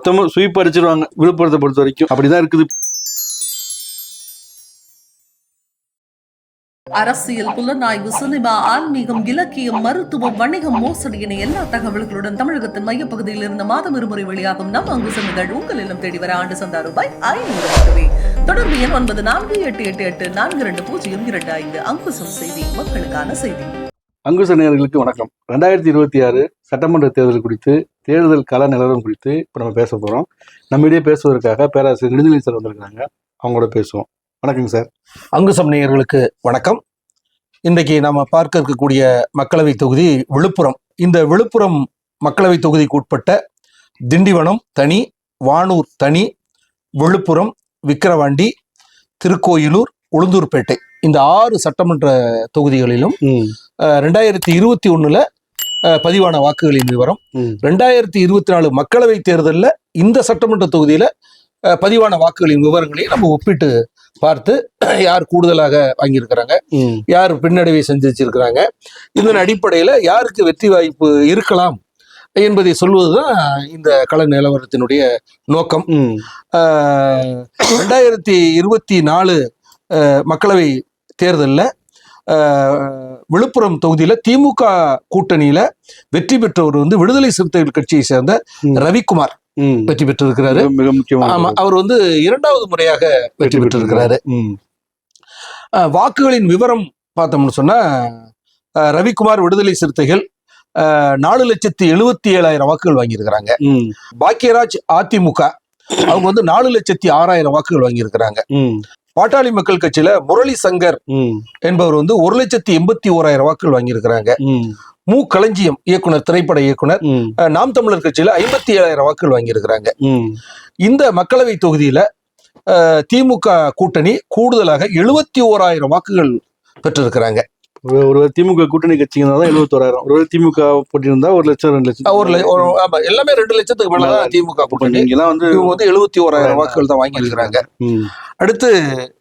மொத்தமா ஸ்வீப் அடிச்சிருவாங்க. விழுப்புரத்தை பொறுத்த வரைக்கும். அப்படிதான் இருக்குது. அரசியல் புலனாய்வு சினிமா ஆன்மீகம் இலக்கியம் மருத்துவம் வணிகம் மோசடி என எல்லா தகவல்களுடன் தமிழகத்தின் மையப்பகுதியில் இருந்து மாதம் இருமுறை வெளியாகும் நம் அங்கு சென்றுகள் உங்கள் இல்லம் தேடி வர ஆண்டு சந்தா ரூபாய் ஐநூறு மட்டுமே. தொடர்பு எண் ஒன்பது நான்கு எட்டு எட்டு எட்டு நான்கு இரண்டு பூஜ்ஜியம் இரண்டு ஐந்து. அங்குசம் செய்தி மக்களுக்கான செய்தி. அங்குச நேயர்களுக்கு வணக்கம். ரெண்டாயிரத்தி இருபத்தி ஆறு சட்டமன்ற தேர்தல் குறித்து தேர்தல் கள நிலவரம் குறித்து இப்போ நம்ம பேச போகிறோம் நம்மிடையே பேசுவதற்காக பேராசிரியர் நெடுஞ்செழி சார் வந்திருக்காங்க அவங்களோட பேசுவோம். வணக்கங்க சார். அங்குசம் நேயர்களுக்கு வணக்கம். இன்றைக்கு நாம பார்க்க இருக்கக்கூடிய மக்களவை தொகுதி விழுப்புரம். இந்த விழுப்புரம் மக்களவை தொகுதிக்கு உட்பட்ட திண்டிவனம் தனி வானூர் தனி விழுப்புரம் விக்கிரவாண்டி திருக்கோயிலூர் உளுந்தூர்பேட்டை இந்த ஆறு சட்டமன்ற தொகுதிகளிலும் ரெண்டாயிரத்தி இருபத்தி அஹ், பதிவான வாக்குகளின் விவரம். ரெண்டாயிரத்தி இருபத்தி நாலு மக்களவை தேர்தலில் இந்த சட்டமன்ற தொகுதியில பதிவான வாக்குகளின் விவரங்களை நம்ம ஒப்பிட்டு பார்த்து யார் கூடுதலாக வாங்கியிருக்கிறாங்க யார் பின்னடைவை சந்திச்சிருக்கிறாங்க இதன் அடிப்படையில் யாருக்கு வெற்றி வாய்ப்பு இருக்கலாம் என்பதை சொல்வதுதான் இந்த கள நிலவரத்தினுடைய நோக்கம். ரெண்டாயிரத்தி இருபத்தி நாலு மக்களவை தேர்தலில் விழுப்புரம் தொகுதியில் திமுக கூட்டணியில வெற்றி பெற்றவர் வந்து விடுதலை சிறுத்தைகள் கட்சியை சேர்ந்த. ரவிக்குமார் வெற்றி பெற்றிருக்கிறாரு. மிக- மிக முக்கியமான ஆமா அவர் வந்து இரண்டாவது முறையாக வெற்றி பெற்றிருக்கிறாரு. வாக்குகளின் விவரம் பார்த்தோம்னு சொன்னா ரவிக்குமார் விடுதலை சிறுத்தைகள் நாலு லட்சத்தி எழுபத்தி ஏழாயிரம் வாக்குகள் வாங்கியிருக்கிறாங்க. பாக்கியராஜ் அதிமுக அவங்க வந்து நாலு லட்சத்தி ஆறாயிரம் வாக்குகள் வாங்கியிருக்கிறாங்க. பாட்டாளி மக்கள் கட்சியில முரளி சங்கர் என்பவர் வந்து ஒரு லட்சத்தி எண்பத்தி ஓராயிரம் வாக்குகள் வாங்கியிருக்கிறாங்க. ம். களஞ்சியம் இயக்குனர் திரைப்பட இயக்குனர் நாம் தமிழர் கட்சியில ஐம்பத்தி ஏழாயிரம் வாக்குகள் வாங்கியிருக்கிறாங்க. இந்த மக்களவை தொகுதியில திமுக கூட்டணி கூடுதலாக எழுபத்தி ஓராயிரம் வாக்குகள் பெற்றிருக்கிறாங்க. ஒரு திமுக கூட்டணி கட்சிங்க தான் எழுபத்தோராயிரம் ஒரு திமுக போட்டியிருந்தா ஒரு லட்சம் ரெண்டு லட்சம். ஒரு ல- ஒரு- ஆமா, எல்லாமே ரெண்டு லட்சத்துக்கு மேலதான் திமுக இப்ப கூட்டணி நீங்கெல்லாம் வந்து இவங்க வந்து எழுபத்தி ஓராயிரம் வாக்குகள் தான் வாங்கியிருக்கிறாங்க. ம். அடுத்து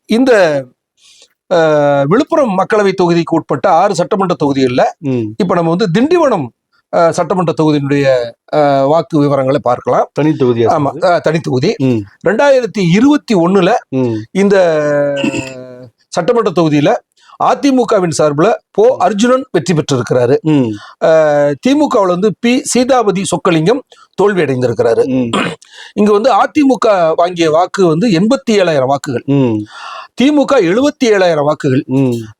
இந்த விழுப்புரம் மக்களவை தொகுதிக்கு உட்பட்ட ஆறு சட்டமன்ற தொகுதிகளில் இப்ப நம்ம வந்து திண்டிவனம் சட்டமன்ற தொகுதியினுடைய வாக்கு விவரங்களை பார்க்கலாம். தனி தொகுதியா ஆமா தனி தொகுதி. ரெண்டாயிரத்தி இருபத்தி ஒண்ணுல இந்த சட்டமன்ற தொகுதியில அதிமுகவின் சார்பில் போ அர்ஜுனன் வெற்றி பெற்றிருக்கிறாரு. திமுகவில் வந்து பி சீதாபதி சொக்கலிங்கம் தோல்வி அடைந்திருக்கிறாரு. இங்க வந்து அதிமுக வாங்கிய வாக்கு வந்து எண்பத்தி ஏழாயிரம் வாக்குகள் திமுக எழுபத்தி ஏழாயிரம் வாக்குகள்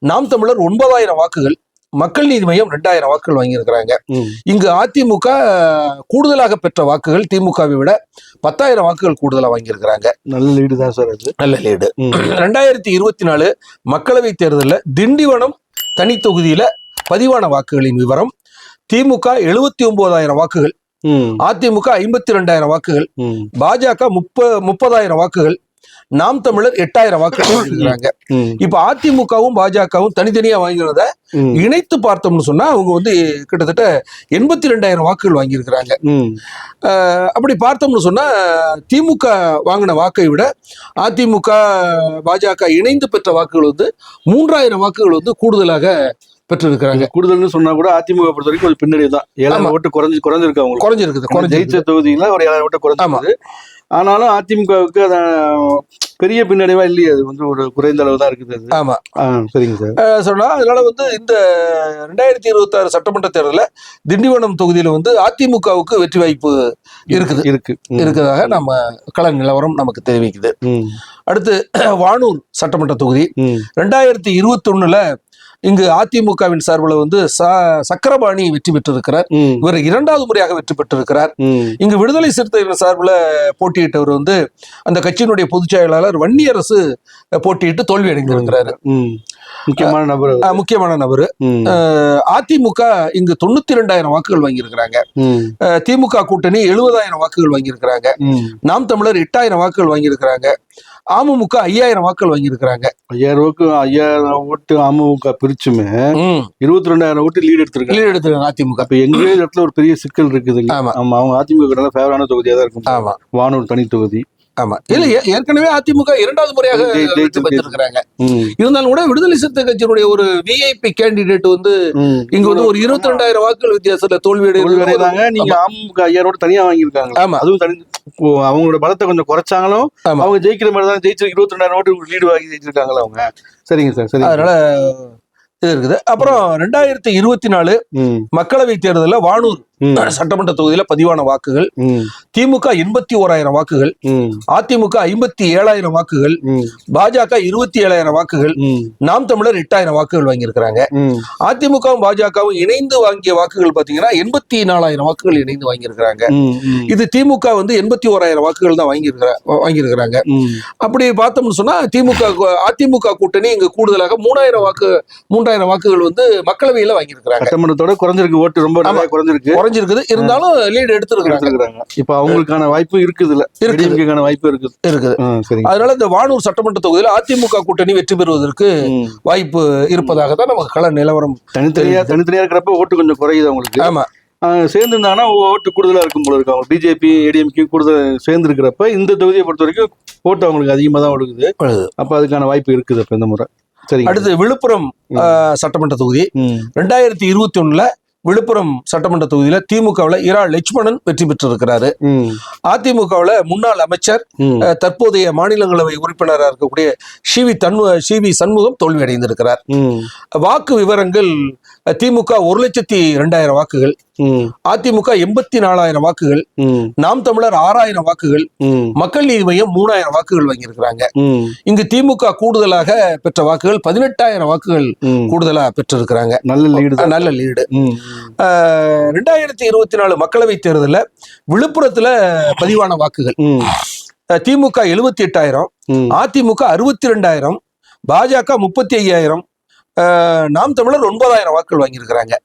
நாம் தமிழர் ஒன்பதாயிரம் வாக்குகள். மக்கள் நீதி மையம் ரெண்டாயிரம் வாக்குகள் வாங்கியிருக்கிறாங்க. இங்கு அதிமுக கூடுதலாக பெற்ற வாக்குகள் திமுகவை விட பத்தாயிரம் வாக்குகள் கூடுதலாக வாங்கியிருக்கிறாங்க. நல்ல லீடு தான் சார் அது. நல்ல லீடு ரெண்டாயிரத்தி இருபத்தி நாலு மக்களவை தேர்தலில் திண்டிவனம் தனி தொகுதியில பதிவான வாக்குகளின் விவரம் திமுக எழுபத்தி ஒன்பதாயிரம் வாக்குகள் அதிமுக ஐம்பத்தி ரெண்டாயிரம் வாக்குகள் பாஜக முப்ப முப்பதாயிரம் வாக்குகள் நாம் தமிழர் எட்டாயிரம் வாக்குகள் வாங்கியிருக்கிறாங்க இப்ப அதிமுகவும் பாஜகவும் தனித்தனியா வாங்கிறத இணைத்து பார்த்தோம்னு சொன்னா அவங்க வந்து கிட்டத்தட்ட எண்பத்தி ரெண்டாயிரம் வாக்குகள் வாங்கியிருக்கிறாங்க. அப்படி பார்த்தோம்னு சொன்னா திமுக வாங்கின வாக்கை விட அதிமுக பாஜக இணைந்து பெற்ற வாக்குகள் வந்து மூன்றாயிரம் வாக்குகள் வந்து கூடுதலாக பெற்றிருக்கிறாங்க. கூடுதல்னு சொன்னா கூட அதிமுக பொறுத்த வரைக்கும் ஒரு பின்னடைவு தான் ஏழாயிரம். ஓட்டு குறைஞ்சு குறைஞ்சிருக்கு அவங்க குறைஞ்சிருக்குது ஜெயிச்ச தொகுதியில ஒரு ஏழாயிரம் ஓட்டு குறைஞ்சிருக்குது. ஆனாலும் அதிமுகவுக்கு அது பெரிய பின்னடைவா இல்லையே. அது வந்து ஒரு குறைந்த அளவு தான் இருக்குது ஆமா. சரிங்க சார். சொன்னா அதனால வந்து இந்த ரெண்டாயிரத்தி இருபத்தி ஆறு சட்டமன்ற தேர்தலில் திண்டிவனம் தொகுதியில வந்து அதிமுகவுக்கு வெற்றி வாய்ப்பு இருக்குது. இருக்கு. இருக்கிறதாக நம்ம கள நிலவரம் நமக்கு தெரிவிக்குது. அடுத்து வானூர் சட்டமன்ற தொகுதி. ரெண்டாயிரத்தி இருபத்தொன்னுல இங்கு அதிமுகவின் சார்பில் வந்து ச- சக்கரபாணி வெற்றி பெற்றிருக்கிறார். இவர் இரண்டாவது முறையாக வெற்றி பெற்றிருக்கிறார். இங்கு விடுதலை சிறுத்தைகள் சார்பில் போட்டியிட்டவர் வந்து அந்த கட்சியினுடைய பொதுச் செயலாளர் வன்னியரசு போட்டியிட்டு தோல்வி அடைந்திருக்கிறாரு. முக்கியமான நபர். முக்கியமான நபர். அதிமுக இங்கு தொண்ணூத்தி ரெண்டாயிரம் வாக்குகள் வாங்கியிருக்கிறாங்க. திமுக கூட்டணி எழுபதாயிரம் வாக்குகள் வாங்கியிருக்கிறாங்க. நாம் தமிழர் எட்டாயிரம் வாக்குகள் வாங்கியிருக்கிறாங்க. அமமுக ஐயாயிரம் வாக்குகள் வாங்கியிருக்கிறாங்க. ஐயாயிரம் ஓட்டு ஐயாயிரம் ஓட்டு அமமுக பிரிச்சுமே இருபத்தி ரெண்டாயிரம் ஓட்டு லீடு எடுத்திருக்காங்க. லீடு எடுத்துருக்காங்க அதிமுக. அப்ப எங்க இடத்துல ஒரு பெரிய சிக்கல் இருக்குதுங்க. ஆமா. அவங்க அதிமுக ஃபேவரான தொகுதியா தான் இருக்கும். ஆமா. வானூர் தனி தொகுதி. ஆமா. இல்ல ஏற்கனவே அதிமுக இரண்டாவது முறையாக பெற்றிருக்கிறாங்க. இருந்தாலும் கூட விடுதலை சிறுத்தை கட்சியினுடைய ஒரு விஐபி கேண்டிடேட் வந்து. இங்க வந்து ஒரு இருபத்தி ரெண்டாயிரம் வாக்குகள் வித்தியாசத்துல தோல்வி தோல்வி அடைந்தாங்க அடைந்தாங்க நீங்க அமமுக ஐயாரோட தனியா வாங்கியிருக்காங்க. ஆமா. அதுவும் தனி அவங்களோட பலத்தை கொஞ்சம் குறைச்சாங்களும். அவங்க ஜெயிக்கிற மாதிரி தான் ஜெயிச்சு இருபத்தி ரெண்டாயிரம் ஓட்டு லீடு வாங்கி ஜெயிச்சிருக்காங்களா அவங்க? சரிங்க சார் சரிங்க அதனால இது இருக்குது. அப்புறம் ரெண்டாயிரத்தி இருபத்தி நாலு மக்களவை தேர்தலில் வானூர் சட்டமன்ற தொகுதியில பதிவான வாக்குகள். திமுக எண்பத்தி ஓராயிரம் வாக்குகள் அதிமுக ஐம்பத்தி ஏழாயிரம் வாக்குகள் பாஜக இருபத்தி ஏழாயிரம் வாக்குகள் நாம் தமிழர் எட்டாயிரம் வாக்குகள் வாங்கியிருக்கிறாங்க. அதிமுகவும் பாஜகவும் இணைந்து வாங்கிய வாக்குகள் பாத்தீங்கன்னா எண்பத்தி நாலாயிரம் வாக்குகள் இணைந்து வாங்கியிருக்கிறாங்க. இது திமுக வந்து எண்பத்தி ஓராயிரம் வாக்குகள் தான் வாங்கியிருக்கிற வாங்கியிருக்கிறாங்க. அப்படி பார்த்தோம்னு சொன்னா திமுக அதிமுக கூட்டணி இங்க கூடுதலாக மூணாயிரம் வாக்கு மூன்றாயிரம் வாக்குகள் வந்து மக்களவையில வாங்கியிருக்கிறாங்க. சட்டமன்றத்தோட குறைஞ்சிருக்கு ஓட்டு ரொம்ப குறைஞ்சிருக்கு. குறைஞ்சிருக்குது. இருந்தாலும் லீடு எடுத்துருக்காங்க இப்ப அவங்களுக்கான வாய்ப்பு இருக்குது. டிஎம்கேக்கான வாய்ப்பு இருக்குது. இருக்குது. அதனால இந்த வானூர் சட்டமன்ற தொகுதியில் அதிமுக கூட்டணி வெற்றி பெறுவதற்கு. வாய்ப்பு இருப்பதாக தான் நமக்கு கள நிலவரம் தனித்தனியா தனித்தனியா இருக்கிறப்ப ஓட்டு கொஞ்சம் குறையுது அவங்களுக்கு. ஆமா. சேர்ந்து இருந்தாங்கன்னா ஓட்டு கூடுதலா இருக்கும் போல இருக்கு. அவங்க பிஜேபி ஏடிஎம்கே கூடுதல் சேர்ந்து இருக்கிறப்ப இந்த தொகுதியை பொறுத்த வரைக்கும் ஓட்டு அவங்களுக்கு அதிகமா தான் ஒழுகுது. அப்ப அதுக்கான வாய்ப்பு இருக்குது அப்ப இந்த முறை. சரிங்க. அடுத்து விழுப்புரம் சட்டமன்ற தொகுதி. ரெண்டாயிரத்தி இருபத்தி ஒண்ணுல விழுப்புரம் சட்டமன்ற தொகுதியில திமுகவுல இரா லட்சுமணன் வெற்றி பெற்றிருக்கிறாரு. அதிமுகவுல முன்னாள் அமைச்சர் தற்போதைய மாநிலங்களவை உறுப்பினராக இருக்கக்கூடிய சிவி தன்மு சிவி சண்முகம் தோல்வி அடைந்திருக்கிறார் ம், வாக்கு விவரங்கள் திமுக ஒரு லட்சத்தி ரெண்டாயிரம் வாக்குகள். அதிமுக எண்பத்தி நாலாயிரம் வாக்குகள். நாம் தமிழர் ஆறாயிரம் வாக்குகள். மக்கள் நீதி மையம் மூணாயிரம் வாக்குகள் வாங்கியிருக்கிறாங்க. இங்கு திமுக கூடுதலாக பெற்ற வாக்குகள் பதினெட்டாயிரம் வாக்குகள். கூடுதலா பெற்றிருக்கிறாங்க. நல்ல லீடு நல்ல லீடு ரெண்டாயிரத்தி இருபத்தி நாலு மக்களவை தேர்தலில் விழுப்புரத்துல பதிவான வாக்குகள். திமுக எழுபத்தி எட்டாயிரம். அதிமுக அறுபத்தி ரெண்டாயிரம். பாஜக முப்பத்தி ஐயாயிரம். நாம் தமிழர் ஒன்பதாயிரம் வாக்குகள் வாங்கியிருக்கிறாங்க.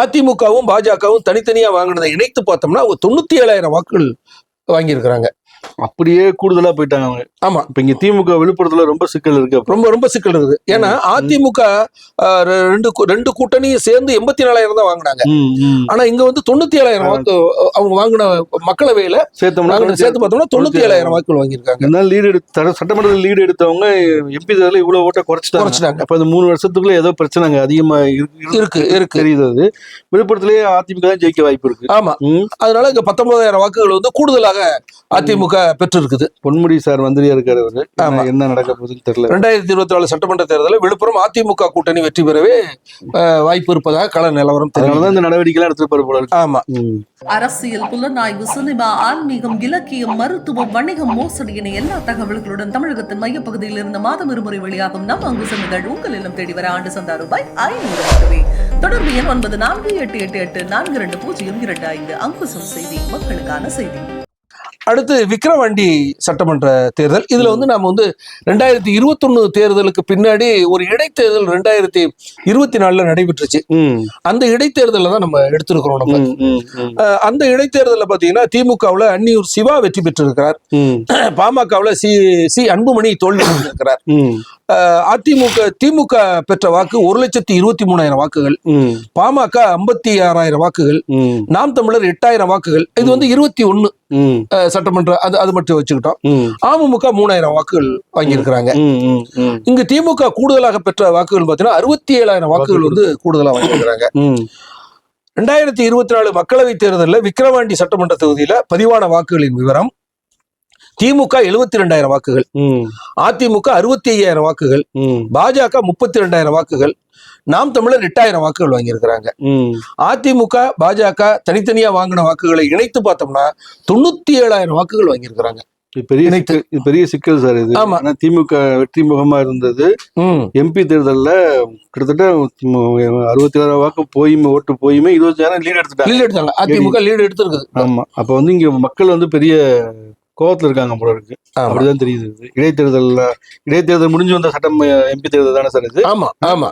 அதிமுகவும் பாஜகவும் தனித்தனியா வாங்கினதை இணைத்து பார்த்தோம்னா அவங்க தொண்ணூத்தி ஏழாயிரம் வாக்குகள் வாங்கியிருக்கிறாங்க அப்படியே கூடுதலா போயிட்டாங்க அவங்க. ஆமா. இப்ப இங்க திமுக விழுப்புரத்துல ரொம்ப சிக்கல் இருக்கு ரொம்ப ரொம்ப சிக்கல் இருக்குது. ஏன்னா அதிமுக ரெண்டு ரெண்டு கூட்டணியும் சேர்ந்து எண்பத்தி நாலாயிரம் தான் வாங்கினாங்க. ஆனா இங்க வந்து தொண்ணூத்தி ஏழாயிரம் வாக்கு அவங்க வாங்கின மக்களவையில சேர்த்தோம்னா சேர்த்து பார்த்தோம்னா தொண்ணூத்தி ஏழாயிரம். வாக்குகள் வாங்கியிருக்காங்க. லீடு எடுத்து சட்டமன்றத்தில் லீடு எடுத்தவங்க எம்பி தேர்தலில் இவ்வளவு ஓட்ட குறைச்சிட்டாங்க. குறைச்சிட்டாங்க. அப்ப அது மூணு வருஷத்துக்குள்ள ஏதோ பிரச்சனை அங்க அதிகமா இருக்கு இருக்கு இருக்கு. தெரியுது அது. விழுப்புரத்திலேயே அதிமுக தான் ஜெயிக்க வாய்ப்பு இருக்கு. ஆமா. அதனால இங்க பத்தொன்பதாயிரம் வாக்குகள் வந்து கூடுதலாக அதிமுக பெற்றிருக்குது. பொன்முடி சார் மந்திரியா இருக்காரு அவரு. என்ன- நடக்க போகுதுன்னு தெரியல. ரெண்டாயிரத்தி இருபத்தி நாலு சட்டமன்ற தேர்தலில் விழுப்புரம் அதிமுக கூட்டணி வெற்றி பெறவே வாய்ப்பு இருப்பதாக கள நிலவரம் தெரியும் இந்த நடவடிக்கை எடுத்துட்டு போல ஆமா. அரசியல் புலனாய்வு சினிமா ஆன்மீகம் இலக்கியம் மருத்துவம் வணிகம் மோசடி என எல்லா தகவல்களுடன் தமிழகத்தின் மையப்பகுதியில் இருந்து மாதம் இருமுறை வெளியாகும் நம் அங்குச நிகழ்வு உங்கள் இல்லம் தேடி வர ஆண்டு சந்தா ரூபாய் ஐநூறு மட்டுமே. தொடர்பு எண் ஒன்பது நான்கு எட்டு எட்டு எட்டு நான்கு இரண்டு பூஜ்ஜியம் இரண்டு ஐந்து. அங்குசம் செய்தி மக்களுக்கான செய்தி. அடுத்து விக்கிரவாண்டி சட்டமன்ற தேர்தல். இதுல வந்து நாம வந்து ரெண்டாயிரத்தி இருபத்தொன்னு தேர்தலுக்கு பின்னாடி ஒரு இடைத்தேர்தல் ரெண்டாயிரத்தி இருபத்தி நாலுல நடைபெற்றுச்சு. அந்த இடைத்தேர்தலில் தான் நம்ம எடுத்திருக்கிறோம் நம்ம. அந்த இடைத்தேர்தலில் பார்த்தீங்கன்னா திமுகவில் அன்னியூர் சிவா வெற்றி பெற்றிருக்கிறார். பாமகவில் சி சி அன்புமணி தோல்வி அஹ், அதிமுக திமுக பெற்ற வாக்கு ஒரு லட்சத்தி இருபத்தி மூணாயிரம் வாக்குகள். பாமக ஐம்பத்தி ஆறாயிரம் வாக்குகள். நாம் தமிழர் எட்டாயிரம் வாக்குகள். இது வந்து இருபத்தி ஒன்னு ம், சட்டமன்ற அது அது மட்டும் வச்சுக்கிட்டோம். அமமுக மூணாயிரம் வாக்குகள் வாங்கியிருக்கிறாங்க. இங்கு திமுக கூடுதலாக பெற்ற வாக்குகள் பார்த்தீங்கன்னா அறுபத்தி ஏழாயிரம் வாக்குகள் வந்து கூடுதலாக வாங்கியிருக்கிறாங்க. ரெண்டாயிரத்தி இருபத்தி நாலு மக்களவைத் தேர்தலில் விக்கிரவாண்டி சட்டமன்ற தொகுதியில பதிவான வாக்குகளின் விவரம் திமுக எழுபத்தி ரெண்டாயிரம் வாக்குகள் அதிமுக அறுபத்தி ஐயாயிரம் வாக்குகள் பாஜக முப்பத்தி ரெண்டாயிரம் வாக்குகள். நாம் தமிழர் எட்டாயிரம் வாக்குகள் வாங்கியிருக்கிறாங்க. அதிமுக பாஜக தனித்தனியா வாங்கின வாக்குகளை இணைத்து பார்த்தோம்னா தொண்ணூத்தி ஏழாயிரம் வாக்குகள் வாங்கியிருக்கிறாங்க. பெரிய பெரிய சிக்கல் சார் இது. ஆமா. திமுக வெற்றி முகமா இருந்தது. எம்பி தேர்தல்ல கிட்டத்தட்ட அறுபத்தி ஏழாயிரம் வாக்கு போயுமே ஓட்டு போயுமே இருபத்தாயிரம் லீட் எடுத்துட்டாங்க. லீடு எடுத்தாங்க. அதிமுக லீடு எடுத்திருக்குது. ஆமா. அப்ப வந்து இங்க மக்கள் வந்து பெரிய கோவத்துல இருக்காங்க போல இருக்கு. அப்படிதான் தெரியுது. இது. இடைத்தேர்தல்ல இடைத்தேர்தல் முடிஞ்சு வந்த சட்டம் எம்பி தேர்தல் தானே சார் இது? ஆமா ஆமா.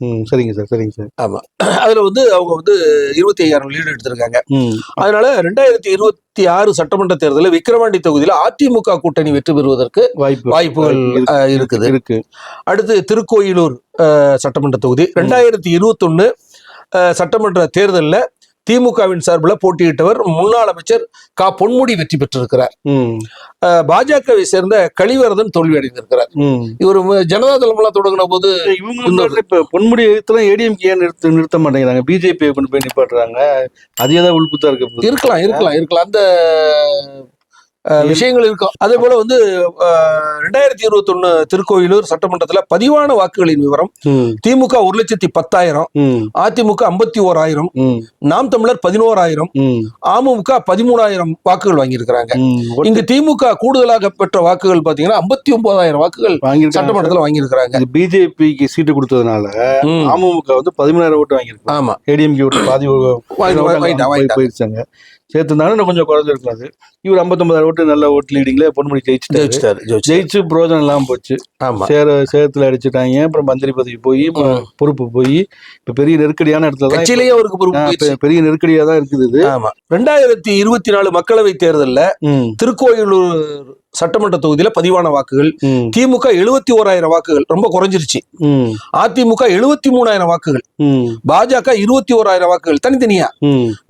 ம், சரிங்க சார் சரிங்க சார். ஆமா. அதுல வந்து அவங்க வந்து இருபத்தி ஐயாயிரம் லீடு எடுத்திருக்காங்க. அதனால ரெண்டாயிரத்தி இருபத்தி ஆறு சட்டமன்ற தேர்தலில் விக்கிரவாண்டி தொகுதியில் அதிமுக கூட்டணி வெற்றி பெறுவதற்கு வாய்ப்பு வாய்ப்புகள் இருக்குது. இருக்கு. அடுத்து திருக்கோயிலூர் சட்டமன்ற தொகுதி. ரெண்டாயிரத்தி இருபத்தொன்னு சட்டமன்ற தேர்தலில் திமுகவின் சார்பில் போட்டியிட்டவர் முன்னாள் அமைச்சர் கா. பொன்முடி வெற்றி பெற்றிருக்கிறார். பாஜகவை சேர்ந்த கலிவரதன் தோல்வி அடைந்திருக்கிறார் இவர் ஜனதா தளம்லாம் தொடங்கின போது இவங்க பொன்முடி எழுத்துல ஏடிஎம்கே நிறுத்த நிறுத்த மாட்டேங்கிறாங்க. பிஜேபி கொண்டு போய் நிப்பாட்டுறாங்க. அது ஏதாவது உள்புத்தா இருக்க இருக்கலாம் இருக்கலாம் இருக்கலாம். அந்த விஷயங்கள் இருக்கும். அதே போல வந்து ரெண்டாயிரத்தி இருபத்தி ஒண்ணு திருக்கோயிலூர் சட்டமன்றத்துல பதிவான வாக்குகளின் விவரம் திமுக ஒரு லட்சத்தி பத்தாயிரம் அதிமுக ஐம்பத்தி ஓராயிரம் நாம் தமிழர் பதினோராயிரம் அமமுக பதிமூணாயிரம் வாக்குகள் வாங்கியிருக்கிறாங்க. இங்கு திமுக கூடுதலாக பெற்ற வாக்குகள் பாத்தீங்கன்னா ஐம்பத்தி ஒன்பதாயிரம் வாக்குகள் சட்டமன்றத்துல வாங்கியிருக்கிறாங்க. பிஜேபிக்கு சீட்டு கொடுத்ததுனால. அமமுக வந்து பதிமூணாயிரம் ஓட்டு வாங்கியிருக்காங்க ஆமா. ஏடிஎம்கே ஓட்டு பாதி. போயிருச்சாங்க. சேர்த்துனாலும் இன்னும் கொஞ்சம் குறைஞ்சிருக்கும் அது. இவர் ஐம்பத்தொன்பதாயிரம் ஓட்டு நல்ல ஓட்டு லீடிங்ல பொன்முடி ஜெயிச்சுட்டாரு. ஜெயிச்சிட்டாரு. ஜெயிச்சு பிரோஜனம் இல்லாம போச்சு. ஆமா. சேர சேரத்துல அடிச்சுட்டாங்க. அப்புறம் மந்திரி பதவி போய். பொறுப்பு போய் இப்ப பெரிய நெருக்கடியான இடத்துல தான் அவருக்கு பொறுப்பு பெரிய நெருக்கடியா தான் இருக்குது ஆமா. ரெண்டாயிரத்தி இருபத்தி நாலு மக்களவை தேர்தல்ல திருக்கோயிலூர் சட்டமன்ற தொகுதியில பதிவான வாக்குகள். திமுக எழுபத்தி ஓராயிரம் வாக்குகள். ரொம்ப குறைஞ்சிருச்சு. அதிமுக எழுபத்தி மூணாயிரம் வாக்குகள். பாஜக இருபத்தி ஓராயிரம் வாக்குகள். தனித்தனியா.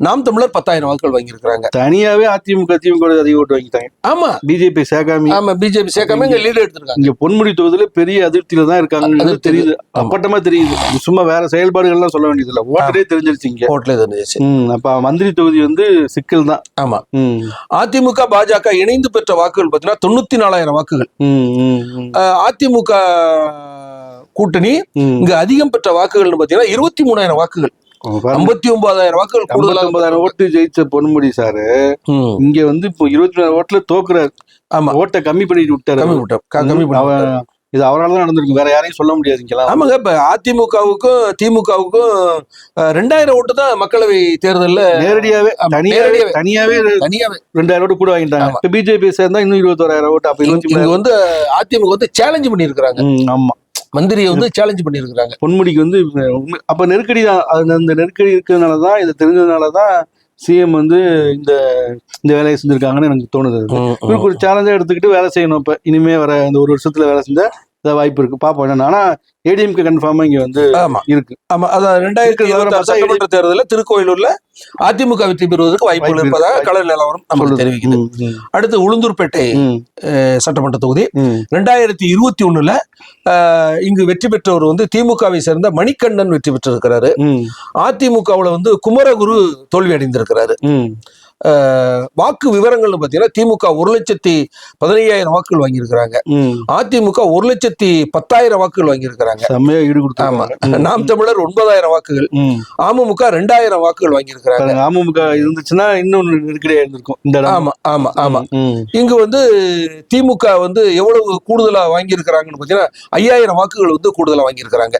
நாம் தமிழர் பத்தாயிரம் வாக்குகள் வாங்கியிருக்கிறாங்க. தனியாவே அதிமுக திமுக அதிக ஓட்டு வாங்கிட்டாங்க. ஆமா. பிஜேபி சேர்க்காம ஆமா பிஜேபி சேர்க்காம இங்க லீடு எடுத்திருக்காங்க. இங்க பொன்முடி தொகுதியில பெரிய அதிருப்தியில தான் அதிருப்தி. தெரியுது. அப்பட்டமா தெரியுது. சும்மா வேற செயல்பாடுகள்லாம் சொல்ல வேண்டியது இல்ல ஓட்டரே தெரிஞ்சிருச்சு இங்க. இருந்துச்சு ம், அப்ப மந்திரி தொகுதி வந்து சிக்கல் தான். ஆமா. அதிமுக பாஜக இணைந்து பெற்ற வாக்குகள் பாத்தீங்கன்னா தொண்ணூத்தி நாலாயிரம் வாக்குகள் அதிமுக கூட்டணி. இங்க அதிகம் பெற்ற வாக்குகள்னு பாத்தீங்கன்னா இருபத்தி மூணாயிரம் வாக்குகள் ஐம்பத்தி ஒன்பதாயிரம் வாக்குகள் கூடுதலாக 59,000 ஓட்டு ஜெயிச்ச பொன்முடி சாரு. இங்க வந்து இப்போ இருபத்தி நாலு ஓட்டுல தோக்குறாரு. ஆமா. ஓட்டை கம்மி பண்ணிட்டு விட்டாரு கம்மி பண்ணி இது அவரால தான் நடந்திருக்கு. வேற யாரையும் சொல்ல முடியாது இங்கெல்லாம். ஆமாங்க இப்ப அதிமுகவுக்கும் திமுகவுக்கும் ரெண்டாயிரம் ஓட்டு தான் மக்களவை தேர்தல்ல நேரடியாவே ஆமா, தனியாவே நேரடியாவே. தனியாவே தனியாவே. ரெண்டாயிரம் ஓட்டு கூட வாங்கிட்டாங்க. இப்ப பிஜேபி சேர்ந்தா இன்னும் இருபத்தோராயிரம் ஓட்டு அப்ப இருபத்தி இங்க மூணாயிரம் வந்து அதிமுக வந்து சேலஞ்ச் பண்ணியிருக்கிறாங்க. ஆமா. மந்திரியை வந்து சேலஞ்ச் பண்ணியிருக்கிறாங்க. பொன்முடிக்கு வந்து அப்ப நெருக்கடி தான் அந்த நெருக்கடி இருக்கிறதுனால தான் இது தெரிஞ்சதுனால தான் சிஎம் வந்து இந்த இந்த வேலையை செஞ்சிருக்காங்கன்னு எனக்கு தோணுது அது. இவருக்கு ஒரு சேலஞ்சா எடுத்துக்கிட்டு வேலை செய்யணும். இப்ப இனிமே வர இந்த ஒரு வருஷத்துல வேலை செஞ்சா ஏதாவது வாய்ப்பு இருக்கு. பாப்போம் என்னன்னா ஆனா ஏடிஎம்கே கன்ஃபார்மா இங்க வந்து ஆமா. இருக்கு. ஆமா அதான் ரெண்டாயிரத்தி சட்டமன்ற தேர்தலில் திருக்கோயிலூர்ல அதிமுக வெற்றி பெறுவதற்கு வாய்ப்புகள் வாய்ப்பு இருப்பதாக. கள நிலவரம் சொல்லுது. தெரிவிக்குது அடுத்து உளுந்தூர்பேட்டை சட்டமன்ற தொகுதி. ரெண்டாயிரத்தி இருபத்தி ஒண்ணுல இங்கு வெற்றி பெற்றவர் வந்து திமுகவை சேர்ந்த மணிகண்டன் வெற்றி பெற்றிருக்கிறாரு. அதிமுகவுல வந்து குமரகுரு தோல்வி அடைந்திருக்கிறாரு. வாக்கு விவரங்கள்னு பாத்தீங்கன்னா திமுக ஒரு லட்சத்தி பதினையாயிரம் வாக்குகள் வாங்கியிருக்கிறாங்க. அதிமுக ஒரு லட்சத்தி பத்தாயிரம் வாக்குகள் வாங்கியிருக்கிறாங்க. ஆமா. நாம் தமிழர் ஒன்பதாயிரம் வாக்குகள் அமமுக ரெண்டாயிரம் வாக்குகள் வாங்கியிருக்கிறாங்க. அமமுக இருந்துச்சுன்னா இன்னும் நெருக்கடியா இருந்திருக்கும் இந்த ஆமா ஆமா ஆமா. இங்கு வந்து திமுக வந்து எவ்வளவு கூடுதலா வாங்கியிருக்கிறாங்கன்னு பாத்தீங்கன்னா ஐயாயிரம் வாக்குகள் வந்து கூடுதலா வாங்கியிருக்கிறாங்க.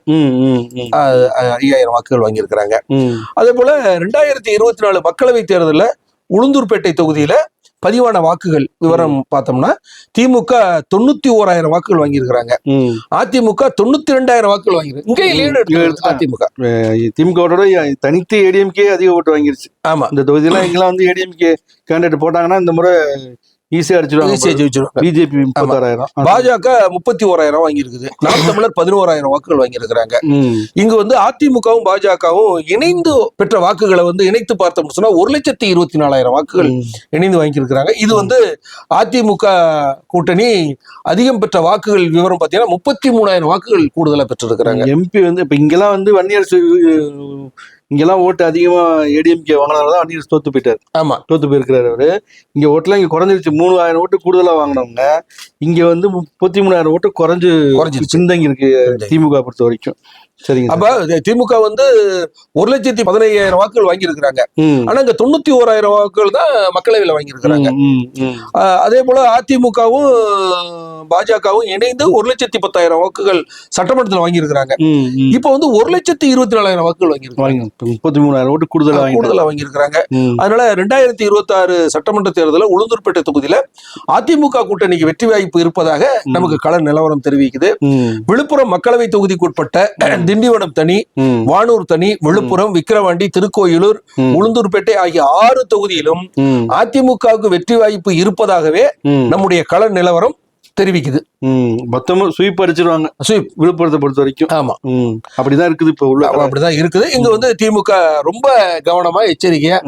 ஐயாயிரம் வாக்குகள் வாங்கியிருக்கிறாங்க. அதே போல ரெண்டாயிரத்தி இருபத்தி நாலு மக்களவை தேர்தலில் உளுந்தூர்பேட்டை தொகுதியில பதிவான வாக்குகள் விவரம் பார்த்தோம்னா திமுக தொண்ணூத்தி ஓராயிரம் வாக்குகள் வாங்கியிருக்கிறாங்க. அதிமுக தொண்ணூத்தி ரெண்டாயிரம் வாக்குகள் வாங்கியிருக்கு. இங்கே. அதிமுக. திமுக ஓட்டோட தனித்து ஏடிஎம்கே அதிக ஓட்டு வாங்கிருச்சு. ஆமா. இந்த தொகுதியெல்லாம் இங்கெல்லாம் வந்து ஏடிஎம்கே கேண்டிடேட் போட்டாங்கன்னா இந்த முறை ஈஸியா ஜெயிச்சிருவாங்க பிஜேபி முப்பத்தாறாயிரம். பாஜக முப்பத்தி ஓராயிரம் வாங்கியிருக்குது. நாம் தமிழர் பதினோராயிரம் வாக்குகள் வாங்கியிருக்கிறாங்க. இங்க வந்து அதிமுகவும் பாஜகவும் இணைந்து பெற்ற வாக்குகளை வந்து இணைத்து பார்த்தோம்னு சொன்னா ஒரு லட்சத்தி இருபத்தி நாலாயிரம் வாக்குகள் இணைந்து வாங்கியிருக்கிறாங்க. இது வந்து அதிமுக கூட்டணி அதிகம் பெற்ற வாக்குகள் விவரம் பார்த்தீங்கன்னா முப்பத்தி மூணாயிரம் வாக்குகள் கூடுதலா பெற்றிருக்கிறாங்க. எம்பி வந்து இப்ப இங்கெல்லாம் வந்து வன்னியரசு இங்கெல்லாம் ஓட்டு அதிகமா ஏடிஎம்கே வாங்கினாலதான் வன்னியரசு தோத்து போயிட்டாரு. ஆமா. தோத்து போயிருக்கிறாரு அவரு. இங்க ஓட்டுலாம் இங்க குறைஞ்சிருச்சு. மூணாயிரம் ஓட்டு கூடுதலா வாங்கினவங்க. இங்க வந்து முப்பத்தி மூணாயிரம் ஓட்டு குறைஞ்சு. பின்தங்கி இருக்கு திமுக பொறுத்த வரைக்கும். சரிங்க அப்ப திமுக வந்து ஒரு லட்சத்தி பதினையாயிரம் வாக்குகள் வாங்கியிருக்கிறாங்க. ஆனா இங்க தொண்ணூத்தி ஓராயிரம் வாக்குகள் தான் மக்களவையில வாங்கியிருக்கிறாங்க. ம், ம், ஆஹ் அதே போல அதிமுகவும் பாஜகவும் இணைந்து ஒரு லட்சத்தி பத்தாயிரம் வாக்குகள் சட்டமன்றத்தில் வாங்கியிருக்கிறாங்க. இப்போ வந்து ஒரு லட்சத்தி இருபத்தி நாலாயிரம் வாக்குகள் வாங்கியிருக்காங்க. முப்பத்தி மூணாயிரம் ஓட்டு கூடுதலா வாங்கிட்டாங்க கூடுதலா வாங்கியிருக்கிறாங்க. அதனால ரெண்டாயிரத்தி இருபத்தி ஆறு சட்டமன்ற தேர்தலில் உளுந்தூர்பேட்டை தொகுதியில அதிமுக கூட்டணிக்கு வெற்றி வாய்ப்பு இருப்பதாக நமக்கு கள நிலவரம் தெரிவிக்குது. விழுப்புரம் மக்களவை தொகுதிக்குட்பட்ட திண்டிவனம் தனி வானூர் தனி விழுப்புரம் விக்கிரவாண்டி திருக்கோயிலூர். உளுந்தூர்பேட்டை ஆகிய ஆறு தொகுதியிலும் அதிமுகவுக்கு வெற்றி வாய்ப்பு இருப்பதாகவே. நம்முடைய கள நிலவரம் தெரிவிக்குது. மொத்தமும் ஸ்வீப் அடிச்சிருவாங்க. ஸ்வீப் விழுப்புரத்தை பொறுத்த வரைக்கும் ஆமா அப்படிதான் இருக்குது இப்ப உள்ள அப்ப அப்படிதான் இருக்குது. இங்க வந்து திமுக ரொம்ப கவனமா எச்சரிக்கையா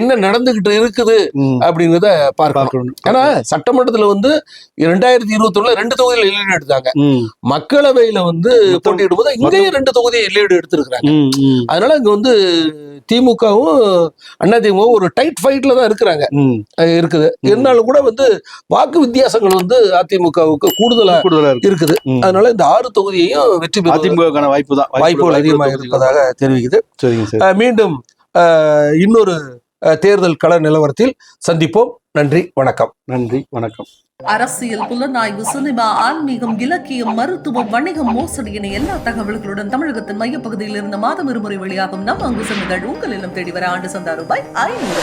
என்ன நடந்துகிட்டு இருக்குது. அப்படிங்கிறத பார்க்கணும். ஏன்னா சட்டமன்றத்துல வந்து இரண்டாயிரத்தி இருபத்தி ஒண்ணுல ரெண்டு தொகுதியில் எல்லையீடு எடுத்தாங்க. மக்களவையில வந்து போட்டியிடும் போது இங்கேயும் ரெண்டு தொகுதியை எல்லையீடு எடுத்திருக்கிறாங்க. அதனால இங்க வந்து திமுகவும் அதிமுகவும் ஒரு டைட் ஃபைட்ல தான் இருக்கிறாங்க. இருக்குது. இருந்தாலும் கூட வந்து வாக்கு வித்தியாசங்கள் வந்து அதிமுகவுக்கு கூடுதலா கூடுதலா இருக்கு. இருக்குது. அதனால இந்த ஆறு தொகுதியையும் வெற்றி பெற அதிமுகக்கான வாய்ப்பு தான். வாய்ப்புகள் அதிகமாக இருப்பதாக தெரிவிக்குது. மீண்டும் இன்னொரு தேர்தல் கள நிலவரத்தில் சந்திப்போம். நன்றி வணக்கம். நன்றி வணக்கம். அரசியல் புலனாய்வு சினிமா ஆன்மீகம் இலக்கியம் மருத்துவம் வணிகம் மோசடி என எல்லா தகவல்களுடன் தமிழகத்தின் மையப்பகுதியில் இருந்து மாதம் இருமுறை வெளியாகும் நம் அங்குசம் நிகழ்வு உங்கள் இல்லம் தேடி வர ஆண்டு சந்தா ரூபாய். ஐநூறு